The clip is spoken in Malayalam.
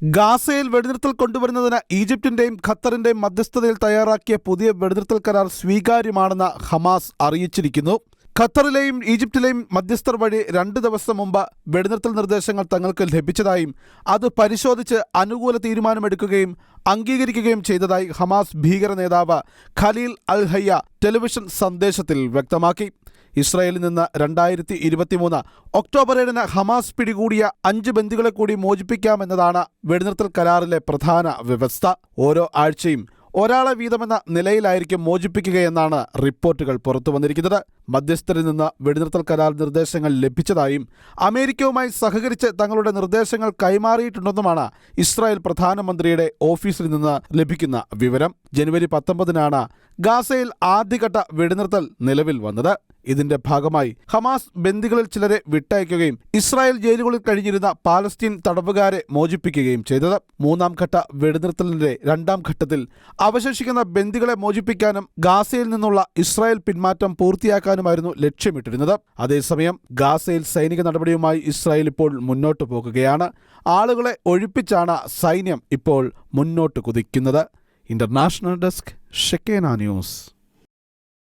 ഗാസയിൽ വെടിനിർത്തൽ കൊണ്ടുവരുന്നതിന് ഈജിപ്തിന്റെയും ഖത്തറിന്റെയും മധ്യസ്ഥതയിൽ തയ്യാറാക്കിയ പുതിയ വെടിനിർത്തൽ കരാർ സ്വീകാര്യമാണെന്ന് ഹമാസ് അറിയിച്ചിരിക്കുന്നു. ഖത്തറിലെയും ഈജിപ്തിലെയും മധ്യസ്ഥർ വഴി രണ്ട് ദിവസം മുമ്പ് വെടിനിർത്തൽ നിർദ്ദേശങ്ങൾ തങ്ങൾക്ക് ലഭിച്ചതായും അത് പരിശോധിച്ച് അനുകൂല തീരുമാനമെടുക്കുകയും അംഗീകരിക്കുകയും ചെയ്തതായി ഹമാസ് ഭീകര നേതാവ് ഖലീൽ അൽ ഹയ്യ ടെലിവിഷൻ സന്ദേശത്തിൽ വ്യക്തമാക്കി. ഇസ്രായേലിൽ നിന്ന് രണ്ടായിരത്തി ഇരുപത്തിമൂന്ന് ഒക്ടോബർ ഏഴിന് ഹമാസ് പിടികൂടിയ അഞ്ച് ബന്ദികളെ കൂടി മോചിപ്പിക്കാമെന്നതാണ് വെടിനിർത്തൽ കരാറിലെ പ്രധാന വ്യവസ്ഥ. ഓരോ ആഴ്ചയും ഒരാളെ വീതമെന്ന നിലയിലായിരിക്കും മോചിപ്പിക്കുകയെന്നാണ് റിപ്പോർട്ടുകൾ പുറത്തു വന്നിരിക്കുന്നത് മധ്യസ്ഥരിൽ നിന്ന് വെടിനിർത്തൽ കരാർ നിർദ്ദേശങ്ങൾ ലഭിച്ചതായും അമേരിക്കയുമായി സഹകരിച്ച് തങ്ങളുടെ നിർദ്ദേശങ്ങൾ കൈമാറിയിട്ടുണ്ടെന്നുമാണ് ഇസ്രായേൽ പ്രധാനമന്ത്രിയുടെ ഓഫീസിൽ നിന്ന് ലഭിക്കുന്ന വിവരം. ജനുവരി പത്തൊമ്പതിനാണ് ഗാസയിൽ ആദ്യഘട്ട വെടിനിർത്തൽ നിലവിൽ വന്നത്. ഇതിന്റെ ഭാഗമായി ഹമാസ് ബന്ദികളിൽ ചിലരെ വിട്ടയക്കുകയും ഇസ്രായേൽ ജയിലുകളിൽ കഴിഞ്ഞിരുന്ന പാലസ്തീൻ തടവുകാരെ മോചിപ്പിക്കുകയും ചെയ്തത്. മൂന്നാം ഘട്ട വെടിനിർത്തലിന്റെ രണ്ടാം ഘട്ടത്തിൽ അവശേഷിക്കുന്ന ബന്ദികളെ മോചിപ്പിക്കാനും ഗാസയിൽ നിന്നുള്ള ഇസ്രായേൽ പിന്മാറ്റം പൂർത്തിയാക്കാനുമായിരുന്നു ലക്ഷ്യമിട്ടിരുന്നത്. അതേസമയം ഗാസയിൽ സൈനിക നടപടിയുമായി ഇസ്രായേൽ ഇപ്പോൾ മുന്നോട്ട് പോകുകയാണ്. ആളുകളെ ഒഴിപ്പിച്ചാണ് സൈന്യം ഇപ്പോൾ മുന്നോട്ട് കുതിക്കുന്നത്. International desk Shekinah news.